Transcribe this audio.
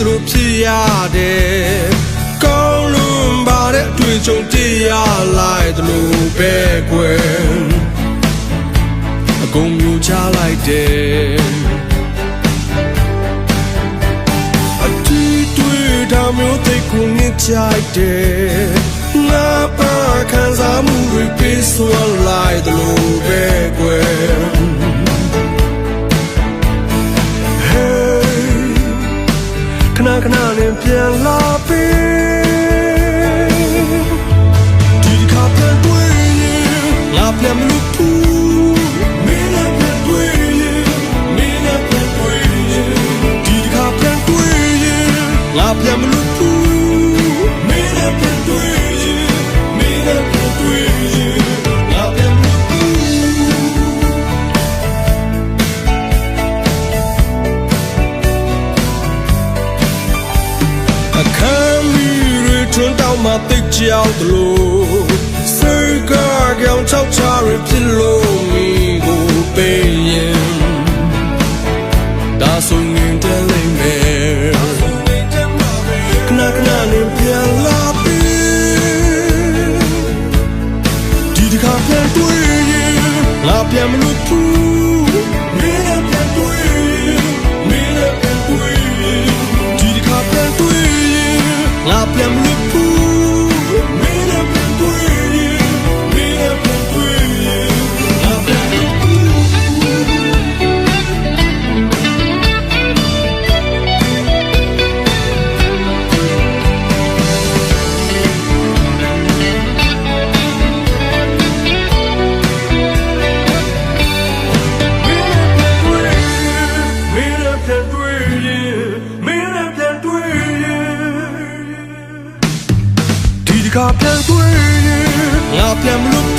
သလိုဖြစ်ရတယ်ကောင်းလွန်ပါတဲ့အတွေ့အကြုံတရားလိုက်သလိုပဲကွယ်အကုန်မျိုးချလိုက်တယ်အတီးတွေ့တာမျိုးသိကိုငစ်ကြိုက်တယ်ငါပါခံစားမှုတွေပေးစွာ ခဏခဏနဲ့ပြန်လာပြီ တွေထွန်းတောင်းမှတိတ်ကြောက်သလိုစိတ်ကကြောင်ချောက်ချရဖြစ်လို့မိကိုပေးရင်ဒါဆိုရင်တလိမ့်မယ်ခဏခဏနဲ့ပြန်လာပြီဒီတစ်ခါပြန်တွေ့ရင်ငါပြန်မလို့ဘူး မင်းနဲ့ ကပြန်တွေ့ရင်ငါပြန်မလို့